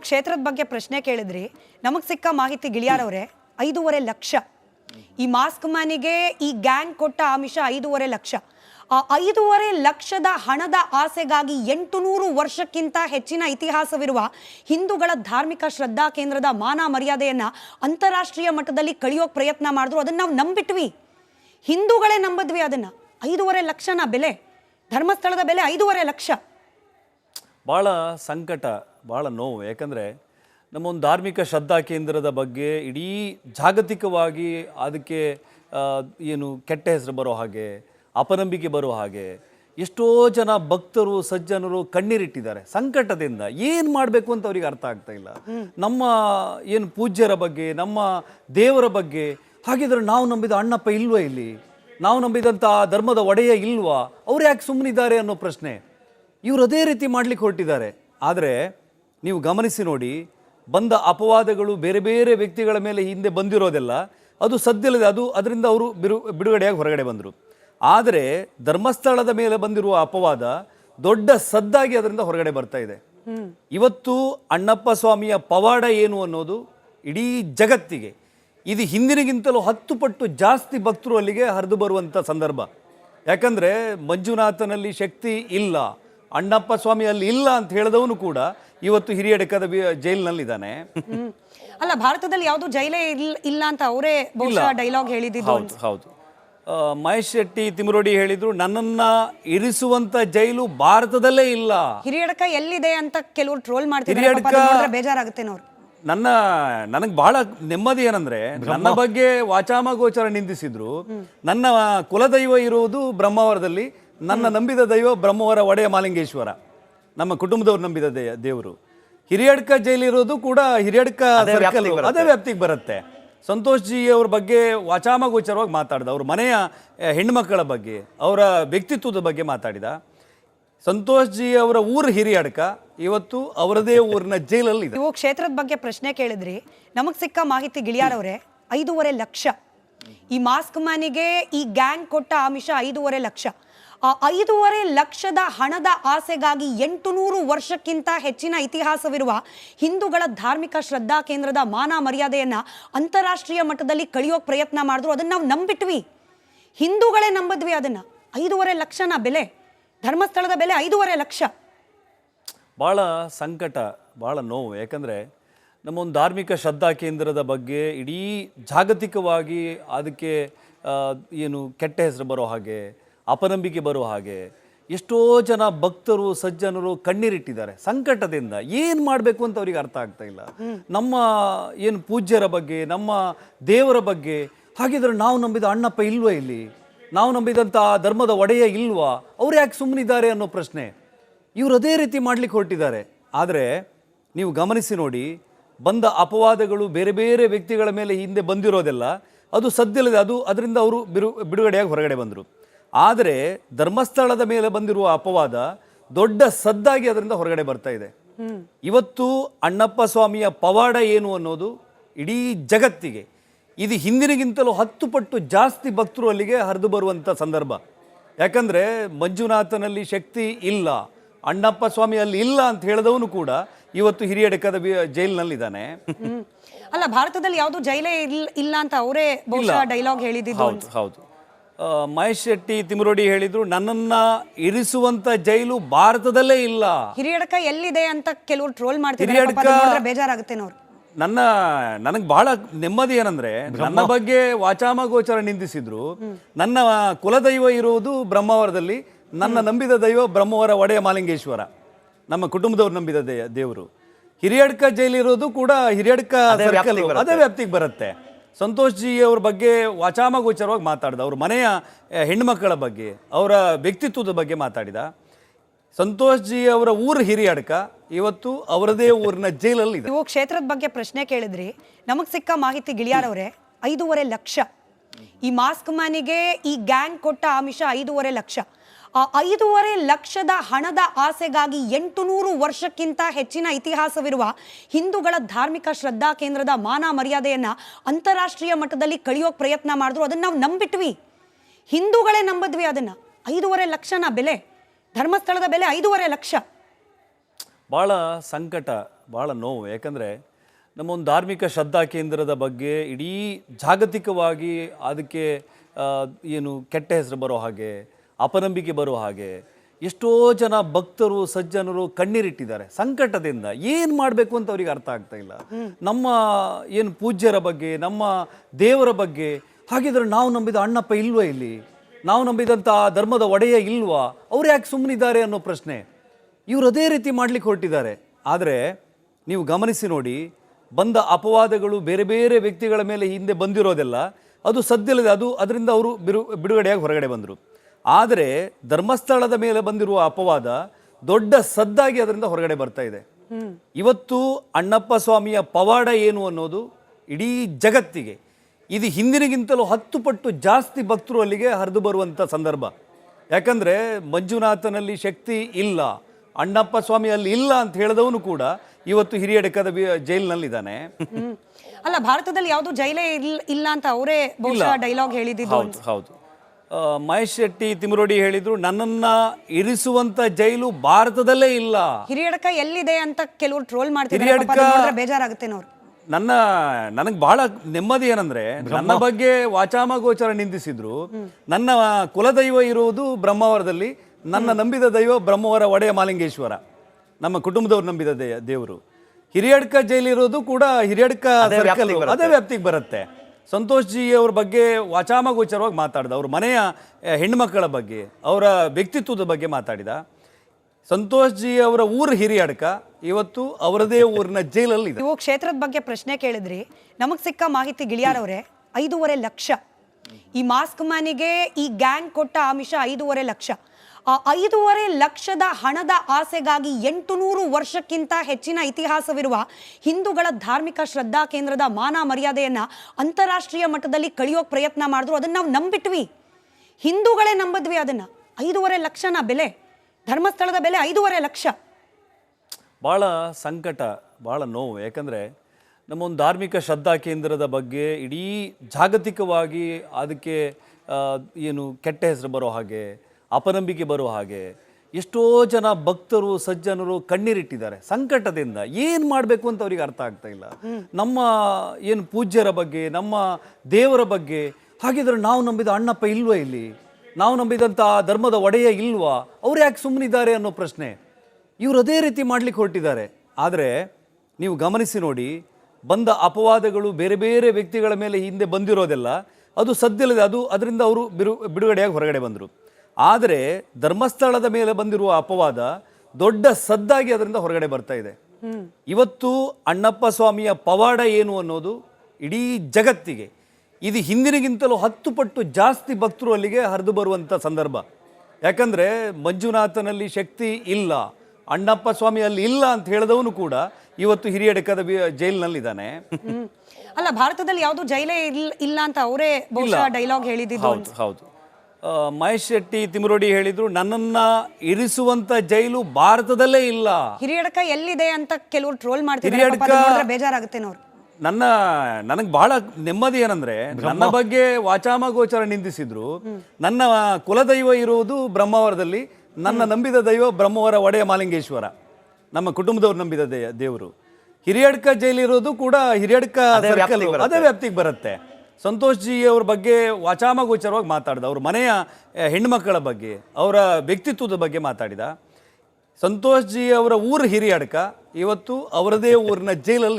ಕ್ಷೇತ್ರದ ಬಗ್ಗೆ ಪ್ರಶ್ನೆ ಕೇಳಿದ್ರಿ. ನಮಗೆ ಸಿಕ್ಕ ಮಾಹಿತಿ ಗಿಳಿಯಾರವ್ರೆ, ಐದೂವರೆ ಲಕ್ಷ. ಈ ಮಾಸ್ಕ್ ಮ್ಯಾನಿಗೆ ಈ ಗ್ಯಾಂಗ್ ಕೊಟ್ಟ ಆಮಿಷ ಐದೂವರೆ ಲಕ್ಷ. ಆ ಐದೂವರೆ ಲಕ್ಷದ ಹಣದ ಆಸೆಗಾಗಿ ಎಂಟು ನೂರು ವರ್ಷಕ್ಕಿಂತ ಹೆಚ್ಚಿನ ಇತಿಹಾಸವಿರುವ ಹಿಂದೂಗಳ ಧಾರ್ಮಿಕ ಶ್ರದ್ಧಾ ಕೇಂದ್ರದ ಮಾನ ಮರ್ಯಾದೆಯನ್ನ ಅಂತಾರಾಷ್ಟ್ರೀಯ ಮಟ್ಟದಲ್ಲಿ ಕಳಿಯೋಕೆ ಪ್ರಯತ್ನ ಮಾಡಿದ್ರು. ಅದನ್ನ ನಾವು ನಂಬಿಟ್ವಿ. ಹಿಂದೂಗಳೇ ನಂಬದ್ವಿ ಅದನ್ನ. ಐದೂವರೆ ಲಕ್ಷನ ಬೆಲೆ, ಧರ್ಮಸ್ಥಳದ ಬೆಲೆ ಐದೂವರೆ ಲಕ್ಷ. ಭಾಳ ಸಂಕಟ ಭಾಳ ನೋವು. ಯಾಕಂದರೆ ನಮ್ಮ ಒಂದು ಧಾರ್ಮಿಕ ಶ್ರದ್ಧಾ ಕೇಂದ್ರದ ಬಗ್ಗೆ ಇಡೀ ಜಾಗತಿಕವಾಗಿ ಅದಕ್ಕೆ ಏನು ಕೆಟ್ಟ ಹೆಸರು ಬರೋ ಹಾಗೆ ಅಪನಂಬಿಕೆ ಬರೋ ಹಾಗೆ ಎಷ್ಟೋ ಜನ ಭಕ್ತರು ಸಜ್ಜನರು ಕಣ್ಣೀರಿಟ್ಟಿದ್ದಾರೆ ಸಂಕಟದಿಂದ. ಏನು ಮಾಡಬೇಕು ಅಂತ ಅವರಿಗೆ ಅರ್ಥ ಆಗ್ತಾ ಇಲ್ಲ. ನಮ್ಮ ಏನು ಪೂಜ್ಯರ ಬಗ್ಗೆ ನಮ್ಮ ದೇವರ ಬಗ್ಗೆ ಹಾಗಿದ್ರೆ ನಾವು ನಂಬಿದ ಅಣ್ಣಪ್ಪ ಇಲ್ವ ಇಲ್ಲಿ? ನಾವು ನಂಬಿದಂಥ ಧರ್ಮದ ಒಡೆಯ ಇಲ್ವಾ? ಅವ್ರು ಯಾಕೆ ಸುಮ್ಮನಿದ್ದಾರೆ ಅನ್ನೋ ಪ್ರಶ್ನೆ. ಇವರು ಅದೇ ರೀತಿ ಮಾಡ್ಲಿಕ್ಕೆ ಹೊರಟಿದ್ದಾರೆ. ಆದರೆ ನೀವು ಗಮನಿಸಿ ನೋಡಿ ಬಂದ ಅಪವಾದಗಳು ಬೇರೆ ಬೇರೆ ವ್ಯಕ್ತಿಗಳ ಮೇಲೆ ಹಿಂದೆ ಬಂದಿರೋದೆಲ್ಲ ಅದು ಸದ್ಯಲ್ಲದೆ ಅದು ಅದರಿಂದ ಅವರು ಬಿರು ಬಿಡುಗಡೆಯಾಗಿ ಹೊರಗಡೆ ಬಂದರು. ಆದರೆ ಧರ್ಮಸ್ಥಳದ ಮೇಲೆ ಬಂದಿರುವ ಅಪವಾದ ದೊಡ್ಡ ಸದ್ದಾಗಿ ಅದರಿಂದ ಹೊರಗಡೆ ಬರ್ತಾ ಇದೆ. ಇವತ್ತು ಅಣ್ಣಪ್ಪ ಸ್ವಾಮಿಯ ಪವಾಡ ಏನು ಅನ್ನೋದು ಇಡೀ ಜಗತ್ತಿಗೆ ಇದು ಹಿಂದಿನಗಿಂತಲೂ ಹತ್ತು ಪಟ್ಟು ಜಾಸ್ತಿ ಭಕ್ತರು ಅಲ್ಲಿಗೆ ಹರಿದು ಬರುವಂಥ ಸಂದರ್ಭ. ಯಾಕಂದರೆ ಮಂಜುನಾಥನಲ್ಲಿ ಶಕ್ತಿ ಇಲ್ಲ. ಅಣ್ಣಪ್ಪ ಸ್ವಾಮಿ ಅಲ್ಲಿ ಇಲ್ಲ ಅಂತ ಹೇಳಿದವನು ಕೂಡ ಇವತ್ತು ಹಿರಿಯಡಕದ ಜೈಲಿನಲ್ಲಿದ್ದಾನೆ. ಇದ್ದಾನೆ ಅಲ್ಲ ಭಾರತದಲ್ಲಿ ಯಾವುದು ಜೈಲೇ ಇಲ್ಲ ಇಲ್ಲ ಅಂತ ಅವರೇ ಬಹುಶಃ ಡೈಲಾಗ್ ಹೇಳಿದ್ದು ಹೌದು ಹೌದು. ಮಹೇಶ್ ಶೆಟ್ಟಿ ತಿಮರೋಡಿ ಹೇಳಿದ್ರು ನನ್ನನ್ನ ಇರಿಸುವಂತ ಜೈಲು ಭಾರತದಲ್ಲೇ ಇಲ್ಲ. ಹಿರಿಯಡಕ ಎಲ್ಲಿದೆ ಅಂತ ಕೆಲವರು ಟ್ರೋಲ್ ಮಾಡ್ತಿದ್ದಾರೆ. ಬೇಜಾರಾಗುತ್ತೆ ನನ್ನ ನನಗೆ ಬಹಳ ನೆಮ್ಮದಿ ಏನಂದ್ರೆ ನನ್ನ ಬಗ್ಗೆ ವಾಚಾಮಗೋಚರ ನಿಂದಿಸಿದ್ರು. ನನ್ನ ಕುಲದೈವ ಇರುವುದು ಬ್ರಹ್ಮಾವರದಲ್ಲಿ. ನನ್ನ ನಂಬಿದ ದೈವ ಬ್ರಹ್ಮವರ ಒಡೆಯ ಮಾಲಿಂಗೇಶ್ವರ. ನಮ್ಮ ಕುಟುಂಬದವ್ರು ನಂಬಿದ ದೇ- ದೇವರು. ಹಿರಿಯಡ್ಕ ಜೈಲಿರೋದು ಕೂಡ ಹಿರಿಯಡ್ಕ ಸರ್ಕಲ್. ಅದೇ ವ್ಯಾಪ್ತಿಗೆ ಬರುತ್ತೆ. ಸಂತೋಷ್ ಜಿ ಅವ್ರ ಬಗ್ಗೆ ವಾಚಾಮಗೋಚರವಾಗಿ ಮಾತಾಡಿದ. ಅವ್ರ ಮನೆಯ ಹೆಣ್ಮಕ್ಕಳ ಬಗ್ಗೆ ಅವರ ವ್ಯಕ್ತಿತ್ವದ ಬಗ್ಗೆ ಮಾತಾಡಿದ. ಸಂತೋಷ್ ಜಿ ಅವರ ಊರು ಹಿರಿಯಡ್ಕ. ಇವತ್ತು ಅವರದೇ ಊರಿನ ಜೈಲಲ್ಲಿ ಇದೆ ನೀವು ಕ್ಷೇತ್ರದ ಬಗ್ಗೆ ಪ್ರಶ್ನೆ ಕೇಳಿದ್ರಿ. ನಮಗ್ ಸಿಕ್ಕ ಮಾಹಿತಿ ಗಿಳಿಯಾರವ್ರೆ ಐದೂವರೆ ಲಕ್ಷ. ಈ ಮಾಸ್ಕ್ ಮ್ಯಾನಿಗೆ ಈ ಗ್ಯಾಂಗ್ ಕೊಟ್ಟ ಆಮಿಷ ಐದೂವರೆ ಲಕ್ಷ. ಆ ಐದೂವರೆ ಲಕ್ಷದ ಹಣದ ಆಸೆಗಾಗಿ ಎಂಟು ನೂರು ವರ್ಷಕ್ಕಿಂತ ಹೆಚ್ಚಿನ ಇತಿಹಾಸವಿರುವ ಹಿಂದೂಗಳ ಧಾರ್ಮಿಕ ಶ್ರದ್ಧಾ ಕೇಂದ್ರದ ಮಾನ ಮರ್ಯಾದೆಯನ್ನು ಅಂತಾರಾಷ್ಟ್ರೀಯ ಮಟ್ಟದಲ್ಲಿ ಕಳಿಯೋಕೆ ಪ್ರಯತ್ನ ಮಾಡಿದ್ರು. ಅದನ್ನ ನಾವು ನಂಬಿಟ್ವಿ. ಹಿಂದೂಗಳೇ ನಂಬದ್ವಿ ಅದನ್ನ. ಐದೂವರೆ ಲಕ್ಷನ ಬೆಲೆ. ಧರ್ಮಸ್ಥಳದ ಬೆಲೆ ಐದೂವರೆ ಲಕ್ಷ. ಭಾಳ ಸಂಕಟ ಭಾಳ ನೋವು. ಯಾಕಂದರೆ ನಮ್ಮ ಒಂದು ಧಾರ್ಮಿಕ ಶ್ರದ್ಧಾ ಕೇಂದ್ರದ ಬಗ್ಗೆ ಇಡೀ ಜಾಗತಿಕವಾಗಿ ಅದಕ್ಕೆ ಏನು ಕೆಟ್ಟ ಹೆಸರು ಬರೋ ಹಾಗೆ ಅಪನಂಬಿಕೆ ಬರುವ ಹಾಗೆ ಎಷ್ಟೋ ಜನ ಭಕ್ತರು, ಸಜ್ಜನರು ಕಣ್ಣೀರಿಟ್ಟಿದ್ದಾರೆ. ಸಂಕಟದಿಂದ ಏನು ಮಾಡಬೇಕು ಅಂತ ಅವ್ರಿಗೆ ಅರ್ಥ ಆಗ್ತಾ ಇಲ್ಲ. ನಮ್ಮ ಏನು ಪೂಜ್ಯರ ಬಗ್ಗೆ, ನಮ್ಮ ದೇವರ ಬಗ್ಗೆ ಹಾಗಿದ್ರೆ ನಾವು ನಂಬಿದ ಅಣ್ಣಪ್ಪ ಇಲ್ವಾ ಇಲ್ಲಿ? ನಾವು ನಂಬಿದಂಥ ಧರ್ಮದ ಒಡೆಯ ಇಲ್ವಾ? ಅವ್ರು ಯಾಕೆ ಸುಮ್ಮನಿದ್ದಾರೆ ಅನ್ನೋ ಪ್ರಶ್ನೆ. ಇವರು ಅದೇ ರೀತಿ ಮಾಡ್ಲಿಕ್ಕೆ ಹೊರಟಿದ್ದಾರೆ. ಆದರೆ ನೀವು ಗಮನಿಸಿ ನೋಡಿ, ಬಂದ ಅಪವಾದಗಳು ಬೇರೆ ಬೇರೆ ವ್ಯಕ್ತಿಗಳ ಮೇಲೆ ಹಿಂದೆ ಬಂದಿರೋದೆಲ್ಲ, ಅದು ಸದ್ಯಲ್ಲದೆ ಅದು ಅದರಿಂದ ಅವರು ಬಿರು, ಬಿಡುಗಡೆಯಾಗಿ ಹೊರಗಡೆ ಬಂದರು. ಆದರೆ ಧರ್ಮಸ್ಥಳದ ಮೇಲೆ ಬಂದಿರುವ ಅಪವಾದ ದೊಡ್ಡ ಸದ್ದಾಗಿ ಅದರಿಂದ ಹೊರಗಡೆ ಬರ್ತಾ ಇದೆ. ಇವತ್ತು ಅಣ್ಣಪ್ಪ ಸ್ವಾಮಿಯ ಪವಾಡ ಏನು ಅನ್ನೋದು ಇಡೀ ಜಗತ್ತಿಗೆ ಇದು ಹಿಂದಿನಗಿಂತಲೂ ಹತ್ತು ಪಟ್ಟು ಜಾಸ್ತಿ ಭಕ್ತರು ಅಲ್ಲಿಗೆ ಹರಿದು ಬರುವಂಥ ಸಂದರ್ಭ. ಯಾಕಂದ್ರೆ ಮಂಜುನಾಥನಲ್ಲಿ ಶಕ್ತಿ ಇಲ್ಲ ಅಣ್ಣಪ್ಪ ಸ್ವಾಮಿ ಅಲ್ಲಿ ಇಲ್ಲ ಅಂತ ಹೇಳಿದವನು ಕೂಡ ಇವತ್ತು ಹಿರಿಯಡಕದ ಜೈಲಿನಲ್ಲಿದ್ದಾನೆ. ಇದ್ದಾನೆ ಅಲ್ಲ ಭಾರತದಲ್ಲಿ ಯಾವುದು ಜೈಲೇ ಇಲ್ಲ ಇಲ್ಲ ಅಂತ ಅವರೇ ಬಹುಶಃ ಡೈಲಾಗ್ ಹೇಳಿದ್ದು ಹೌದು. ಮಹೇಶ್ ಶೆಟ್ಟಿ ತಿಮರೋಡಿ ಹೇಳಿದ್ರು ನನ್ನನ್ನ ಇರಿಸುವಂತ ಜೈಲು ಭಾರತದಲ್ಲೇ ಇಲ್ಲ. ಹಿರಿಯಡಕ ಎಲ್ಲಿದೆ ಅಂತ ಕೆಲವರು ಟ್ರೋಲ್ ಮಾಡ್ತಿದ್ದಾರೆ. ಬೇಜಾರಾಗುತ್ತೆ ಅವ್ರು. ನನ್ನ ನನಗೆ ಬಹಳ ನೆಮ್ಮದಿ ಏನಂದ್ರೆ ನನ್ನ ಬಗ್ಗೆ ವಾಚಾಮಗೋಚರ ನಿಂದಿಸಿದ್ರು. ನನ್ನ ಕುಲದೈವ ಇರುವುದು ಬ್ರಹ್ಮವರದಲ್ಲಿ ನನ್ನ ನಂಬಿದ ದೈವ ಬ್ರಹ್ಮವರ ಒಡೆಯ ಮಾಲಿಂಗೇಶ್ವರ ನಮ್ಮ ಕುಟುಂಬದವ್ರು ನಂಬಿದ ದೇ- ದೇವರು. ಹಿರಿಯಡ್ಕ ಜೈಲಿರೋದು ಕೂಡ ಹಿರಿಯಡ್ಕ ಸರ್ಕಲ್ ಅದೇ ವ್ಯಾಪ್ತಿಗೆ ಬರುತ್ತೆ. ಸಂತೋಷ್ ಜಿ ಅವ್ರ ಬಗ್ಗೆ ವಾಚಾಮಗೋಚರವಾಗಿ ಮಾತಾಡಿದ. ಅವ್ರ ಮನೆಯ ಹೆಣ್ಮಕ್ಕಳ ಬಗ್ಗೆ, ಅವರ ವ್ಯಕ್ತಿತ್ವದ ಬಗ್ಗೆ ಮಾತಾಡಿದ. ಸಂತೋಷ್ ಜಿ ಅವರ ಊರು ಹಿರಿಯಡ್ಕ ಇವತ್ತು ಅವರದೇ ಊರಿನ ಜೈಲಲ್ಲಿ ನೀವು ಕ್ಷೇತ್ರದ ಬಗ್ಗೆ ಪ್ರಶ್ನೆ ಕೇಳಿದ್ರಿ. ನಮಗೆ ಸಿಕ್ಕ ಮಾಹಿತಿ ಗಿಳಿಯಾರವ್ರೆ ಐದೂವರೆ ಲಕ್ಷ. ಈ ಮಾಸ್ಕ್ ಮ್ಯಾನಿಗೆ ಈ ಗ್ಯಾಂಗ್ ಕೊಟ್ಟ ಆಮಿಷ ಐದೂವರೆ ಲಕ್ಷ. ಆ ಐದೂವರೆ ಲಕ್ಷದ ಹಣದ ಆಸೆಗಾಗಿ ಎಂಟು ನೂರು ವರ್ಷಕ್ಕಿಂತ ಹೆಚ್ಚಿನ ಇತಿಹಾಸವಿರುವ ಹಿಂದೂಗಳ ಧಾರ್ಮಿಕ ಶ್ರದ್ಧಾ ಕೇಂದ್ರದ ಮಾನ ಮರ್ಯಾದೆಯನ್ನ ಅಂತಾರಾಷ್ಟ್ರೀಯ ಮಟ್ಟದಲ್ಲಿ ಕಳಿಯೋಕ್ ಪ್ರಯತ್ನ ಮಾಡಿದ್ರು. ಅದನ್ನ ನಾವು ನಂಬಿಟ್ವಿ. ಹಿಂದೂಗಳೇ ನಂಬದ್ವಿ ಅದನ್ನ. ಐದೂವರೆ ಲಕ್ಷನ ಬೆಲೆ. ಧರ್ಮಸ್ಥಳದ ಬೆಲೆ ಐದೂವರೆ ಲಕ್ಷ. ಭಾಳ ಸಂಕಟ ಭಾಳ ನೋವು. ಯಾಕಂದರೆ ನಮ್ಮ ಒಂದು ಧಾರ್ಮಿಕ ಶ್ರದ್ಧಾ ಕೇಂದ್ರದ ಬಗ್ಗೆ ಇಡೀ ಜಾಗತಿಕವಾಗಿ ಅದಕ್ಕೆ ಏನು ಕೆಟ್ಟ ಹೆಸರು ಬರೋ ಹಾಗೆ ಅಪನಂಬಿಕೆ ಬರುವ ಹಾಗೆ ಎಷ್ಟೋ ಜನ ಭಕ್ತರು, ಸಜ್ಜನರು ಕಣ್ಣೀರಿಟ್ಟಿದ್ದಾರೆ. ಸಂಕಟದಿಂದ ಏನು ಮಾಡಬೇಕು ಅಂತ ಅವರಿಗೆ ಅರ್ಥ ಆಗ್ತಾ ಇಲ್ಲ. ನಮ್ಮ ಏನು ಪೂಜ್ಯರ ಬಗ್ಗೆ, ನಮ್ಮ ದೇವರ ಬಗ್ಗೆ ಹಾಗಿದ್ರೆ ನಾವು ನಂಬಿದ ಅಣ್ಣಪ್ಪ ಇಲ್ವಾ ಇಲ್ಲಿ? ನಾವು ನಂಬಿದಂಥ ಧರ್ಮದ ಒಡೆಯ ಇಲ್ವಾ? ಅವ್ರು ಯಾಕೆ ಸುಮ್ಮನಿದ್ದಾರೆ ಅನ್ನೋ ಪ್ರಶ್ನೆ. ಇವರು ಅದೇ ರೀತಿ ಮಾಡ್ಲಿಕ್ಕೆ ಹೊರಟಿದ್ದಾರೆ. ಆದರೆ ನೀವು ಗಮನಿಸಿ ನೋಡಿ, ಬಂದ ಅಪವಾದಗಳು ಬೇರೆ ಬೇರೆ ವ್ಯಕ್ತಿಗಳ ಮೇಲೆ ಹಿಂದೆ ಬಂದಿರೋದೆಲ್ಲ, ಅದು ಸದ್ಯಲ್ಲದೆ ಅದು ಅದರಿಂದ ಅವರು ಬಿರು, ಬಿಡುಗಡೆಯಾಗಿ ಹೊರಗಡೆ ಬಂದರು. ಆದರೆ ಧರ್ಮಸ್ಥಳದ ಮೇಲೆ ಬಂದಿರುವ ಅಪವಾದ ದೊಡ್ಡ ಸದ್ದಾಗಿ ಅದರಿಂದ ಹೊರಗಡೆ ಬರ್ತಾ ಇದೆ. ಇವತ್ತು ಅಣ್ಣಪ್ಪ ಸ್ವಾಮಿಯ ಪವಾಡ ಏನು ಅನ್ನೋದು ಇಡೀ ಜಗತ್ತಿಗೆ ಇದು ಹಿಂದಿನಗಿಂತಲೂ ಹತ್ತು ಪಟ್ಟು ಜಾಸ್ತಿ ಭಕ್ತರು ಅಲ್ಲಿಗೆ ಹರಿದು ಬರುವಂಥ ಸಂದರ್ಭ. ಯಾಕಂದ್ರೆ ಮಂಜುನಾಥನಲ್ಲಿ ಶಕ್ತಿ ಇಲ್ಲ ಅಣ್ಣಪ್ಪ ಸ್ವಾಮಿ ಅಲ್ಲಿ ಇಲ್ಲ ಅಂತ ಹೇಳಿದವನು ಕೂಡ ಇವತ್ತು ಹಿರಿಯಡಕದ ಡೆಕ್ಕದ ಜೈಲಿನಲ್ಲಿದ್ದಾನೆ. ಅಲ್ಲ ಭಾರತದಲ್ಲಿ ಯಾವುದು ಜೈಲೇ ಇಲ್- ಇಲ್ಲ ಅಂತ ಅವರೇ ಬಹುಶಃ ಡೈಲಾಗ್ ಹೇಳಿದ್ದು ಹೌದು. ಮಹೇಶ್ ಶೆಟ್ಟಿ ತಿಮರೋಡಿ ಹೇಳಿದ್ರು ನನ್ನನ್ನ ಇರಿಸುವಂತ ಜೈಲು ಭಾರತದಲ್ಲೇ ಇಲ್ಲ. ಹಿರಿಯಡಕ ಎಲ್ಲಿದೆ ಅಂತ ಕೆಲವರು ಟ್ರೋಲ್ ಮಾಡ್ತಿದ್ದಾರೆ. ಹಿರಿಯಡ್ಕ- ಪಾಪ ಅದನ್ನ ಬೇಜಾರಾಗುತ್ತೆ ಅವ್ರು ನನ್ನ ನನಗೆ ಬಹಳ ನೆಮ್ಮದಿ ಏನಂದ್ರೆ ನನ್ನ ಬಗ್ಗೆ ವಾಚಾಮಗೋಚರ ನಿಂದಿಸಿದ್ರು. ನನ್ನ ಕುಲದೈವ ಇರುವುದು ಬ್ರಹ್ಮಾವರದಲ್ಲಿ ನನ್ನ ನಂಬಿದ ದೈವ ಬ್ರಹ್ಮವರ ಒಡೆಯ ಮಾಲಿಂಗೇಶ್ವರ ನಮ್ಮ ಕುಟುಂಬದವ್ರು ನಂಬಿದ ದೇ- ದೇವರು. ಹಿರಿಯಡ್ಕ ಜೈಲಿರೋದು ಕೂಡ ಹಿರಿಯಡ್ಕ ಸರ್ಕಲ್ ಅದೇ ವ್ಯಾಪ್ತಿಗೆ ಬರುತ್ತೆ. ಸಂತೋಷ್ ಜಿ ಅವ್ರ ಬಗ್ಗೆ ವಾಚಾಮಗೋಚರವಾಗಿ ಮಾತಾಡಿದ. ಅವ್ರ ಮನೆಯ ಹೆಣ್ಮಕ್ಕಳ ಬಗ್ಗೆ, ಅವರ ವ್ಯಕ್ತಿತ್ವದ ಬಗ್ಗೆ ಮಾತಾಡಿದ. ಸಂತೋಷ್ ಜಿ ಅವರ ಊರು ಹಿರಿಯಡ್ಕ, ಇವತ್ತು ಅವರದೇ ಊರಿನ ಜೈಲಲ್ಲಿ ನೀವು ಕ್ಷೇತ್ರದ ಬಗ್ಗೆ ಪ್ರಶ್ನೆ ಕೇಳಿದ್ರಿ. ನಮಗೆ ಸಿಕ್ಕ ಮಾಹಿತಿ ಗಿಳಿಯಾರವ್ರೆ ಐದೂವರೆ ಲಕ್ಷ. ಈ ಮಾಸ್ಕ್ ಮ್ಯಾನಿಗೆ ಈ ಗ್ಯಾಂಗ್ ಕೊಟ್ಟ ಆಮಿಷ ಐದೂವರೆ ಲಕ್ಷ. ಆ ಐದೂವರೆ ಲಕ್ಷದ ಹಣದ ಆಸೆಗಾಗಿ ಎಂಟು ನೂರು ವರ್ಷಕ್ಕಿಂತ ಹೆಚ್ಚಿನ ಇತಿಹಾಸವಿರುವ ಹಿಂದೂಗಳ ಧಾರ್ಮಿಕ ಶ್ರದ್ಧಾ ಕೇಂದ್ರದ ಮಾನ ಮರ್ಯಾದೆಯನ್ನು ಅಂತಾರಾಷ್ಟ್ರೀಯ ಮಟ್ಟದಲ್ಲಿ ಕಳಿಯೋಕೆ ಪ್ರಯತ್ನ ಮಾಡಿದ್ರು. ಅದನ್ನ ನಾವು ನಂಬಿಟ್ವಿ. ಹಿಂದೂಗಳೇ ನಂಬಿದ್ವಿ ಅದನ್ನ. ಐದೂವರೆ ಲಕ್ಷನ ಬೆಲೆ. ಧರ್ಮಸ್ಥಳದ ಬೆಲೆ ಐದೂವರೆ ಲಕ್ಷ. ಭಾಳ ಸಂಕಟ ಭಾಳ ನೋವು. ಯಾಕಂದರೆ ನಮ್ಮ ಒಂದು ಧಾರ್ಮಿಕ ಶ್ರದ್ಧಾ ಕೇಂದ್ರದ ಬಗ್ಗೆ ಇಡೀ ಜಾಗತಿಕವಾಗಿ ಅದಕ್ಕೆ ಏನು ಕೆಟ್ಟ ಹೆಸರು ಬರೋ ಹಾಗೆ ಅಪನಂಬಿಕೆ ಬರುವ ಹಾಗೆ ಎಷ್ಟೋ ಜನ ಭಕ್ತರು, ಸಜ್ಜನರು ಕಣ್ಣೀರಿಟ್ಟಿದ್ದಾರೆ. ಸಂಕಟದಿಂದ ಏನು ಮಾಡಬೇಕು ಅಂತ ಅವ್ರಿಗೆ ಅರ್ಥ ಆಗ್ತಾ ಇಲ್ಲ. ನಮ್ಮ ಏನು ಪೂಜ್ಯರ ಬಗ್ಗೆ, ನಮ್ಮ ದೇವರ ಬಗ್ಗೆ ಹಾಗಿದ್ರೆ ನಾವು ನಂಬಿದ ಅಣ್ಣಪ್ಪ ಇಲ್ವ ಇಲ್ಲಿ? ನಾವು ನಂಬಿದಂಥ ಧರ್ಮದ ಒಡೆಯ ಇಲ್ವ? ಅವ್ರು ಯಾಕೆ ಸುಮ್ಮನಿದ್ದಾರೆ ಅನ್ನೋ ಪ್ರಶ್ನೆ. ಇವರು ಅದೇ ರೀತಿ ಮಾಡ್ಲಿಕ್ಕೆ ಹೊರಟಿದ್ದಾರೆ. ಆದರೆ ನೀವು ಗಮನಿಸಿ ನೋಡಿ, ಬಂದ ಅಪವಾದಗಳು ಬೇರೆ ಬೇರೆ ವ್ಯಕ್ತಿಗಳ ಮೇಲೆ ಹಿಂದೆ ಬಂದಿರೋದೆಲ್ಲ, ಅದು ಸದ್ಯಲ್ಲದೆ ಅದು ಅದರಿಂದ ಅವರು ಬಿರು, ಬಿಡುಗಡೆಯಾಗಿ ಹೊರಗಡೆ ಬಂದರು. ಆದರೆ ಧರ್ಮಸ್ಥಳದ ಮೇಲೆ ಬಂದಿರುವ ಅಪವಾದ ದೊಡ್ಡ ಸದ್ದಾಗಿ ಅದರಿಂದ ಹೊರಗಡೆ ಬರ್ತಾ ಇದೆ. ಇವತ್ತು ಅಣ್ಣಪ್ಪ ಸ್ವಾಮಿಯ ಪವಾಡ ಏನು ಅನ್ನೋದು ಇಡೀ ಜಗತ್ತಿಗೆ. ಇದು ಹಿಂದಿನಿಗಿಂತಲೂ ಹತ್ತು ಪಟ್ಟು ಜಾಸ್ತಿ ಭಕ್ತರು ಅಲ್ಲಿಗೆ ಹರಿದು ಬರುವಂಥ ಸಂದರ್ಭ. ಯಾಕಂದ್ರೆ ಮಂಜುನಾಥನಲ್ಲಿ ಶಕ್ತಿ ಇಲ್ಲ. ಅಣ್ಣಪ್ಪ ಸ್ವಾಮಿ ಅಲ್ಲಿ ಇಲ್ಲ ಅಂತ ಹೇಳಿದವನು ಕೂಡ ಇವತ್ತು ಹಿರಿಯಡಕದ ಜೈಲಿನಲ್ಲಿದ್ದಾನೆ. ಅಲ್ಲ ಭಾರತದಲ್ಲಿ ಯಾವುದು ಜೈಲೇ ಇಲ್- ಇಲ್ಲ ಅಂತ ಅವರೇ ಡೈಲಾಗ್ ಹೇಳಿದ್ದು ಹೌದು. ಮಹೇಶ್ ಶೆಟ್ಟಿ ತಿಮರೋಡಿ ಹೇಳಿದ್ರು ನನ್ನನ್ನ ಇರಿಸುವಂತ ಜೈಲು ಭಾರತದಲ್ಲೇ ಇಲ್ಲ. ಹಿರಿಯಡಕ ಎಲ್ಲಿದೆ ಅಂತ ಕೆಲವರು ಟ್ರೋಲ್ ಮಾಡ್ತಿದ್ದಾರೆ. ಬೇಜಾರಾಗುತ್ತೆ ನನ್ನ ನನಗೆ ಬಹಳ ನೆಮ್ಮದಿ ಏನಂದ್ರೆ ನನ್ನ ಬಗ್ಗೆ ವಾಚಾಮಗೋಚರ ನಿಂದಿಸಿದ್ರು. ನನ್ನ ಕುಲದೈವ ಇರುವುದು ಬ್ರಹ್ಮವರದಲ್ಲಿ ನನ್ನ ನಂಬಿದ ದೈವ ಬ್ರಹ್ಮವರ ಒಡೆಯ ಮಾಲಿಂಗೇಶ್ವರ ನಮ್ಮ ಕುಟುಂಬದವ್ರು ನಂಬಿದ ದೇ- ದೇವರು. ಹಿರಿಯಡ್ಕ ಜೈಲಿರೋದು ಕೂಡ ಹಿರಿಯಡ್ಕ ಸರ್ಕಲ್ ಅದೇ ವ್ಯಾಪ್ತಿಗೆ ಬರುತ್ತೆ. ಸಂತೋಷ್ ಜಿ ಅವ್ರ ಬಗ್ಗೆ ವಾಚಾಮಗೋಚರವಾಗಿ ಮಾತಾಡಿದ ಅವ್ರ ಮನೆಯ ಹೆಣ್ಮಕ್ಕಳ ಬಗ್ಗೆ, ಅವರ ವ್ಯಕ್ತಿತ್ವದ ಬಗ್ಗೆ ಮಾತಾಡಿದ ಸಂತೋಷ್ ಜಿ ಅವರ ಊರು ಹಿರಿಯಡ್ಕ ಇವತ್ತು ಅವರದೇ ಊರಿನ ಜೈಲಲ್ಲಿ.